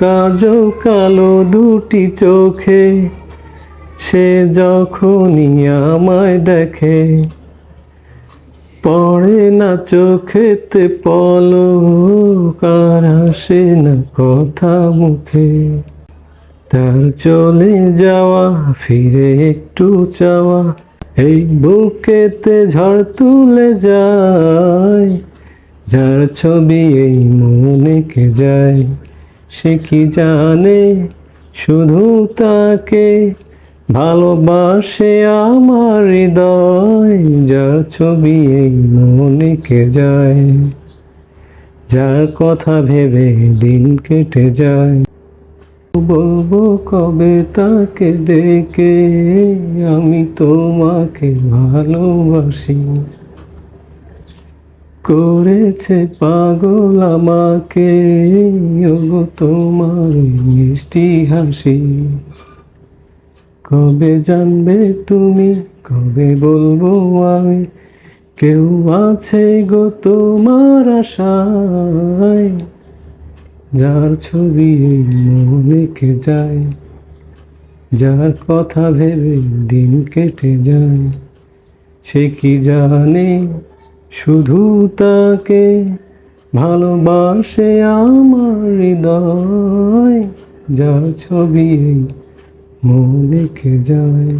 কাজল কালো দুটি চোখে, সে যখনই আমায় দেখে, পড়ে না চোখেতে পলো কার আসে না কথা মুখে। তার চলে যাওয়া, ফিরে একটু চাওয়া, এই বুকেতে ঝড় তুলে যায়, যার ছবি এই মনে কে যায়। সে কি জানে? শুধু তাকে ভালোবাসে আমার হৃদয়, যার ছবি এই মনে কে যায়? যার কথা ভেবে দিন কেটে যায়। বলব কবে তাকে ডেকে আমি তোমাকে ভালোবাসি। করেছে পাগল আমাকে? ওগো তোমার মিষ্টি হাসি। কবে জানবে তুমি? কবে বলব আমি? কেউ আছে গো তোমার আশায়? যার ছবি এই মনে যায়, যার কথা ভেবে দিন কেটে যায়, সে কি জানে? শুধু তাকে ভালোবাসে আমার হৃদয় যা ছবি মনে যায়।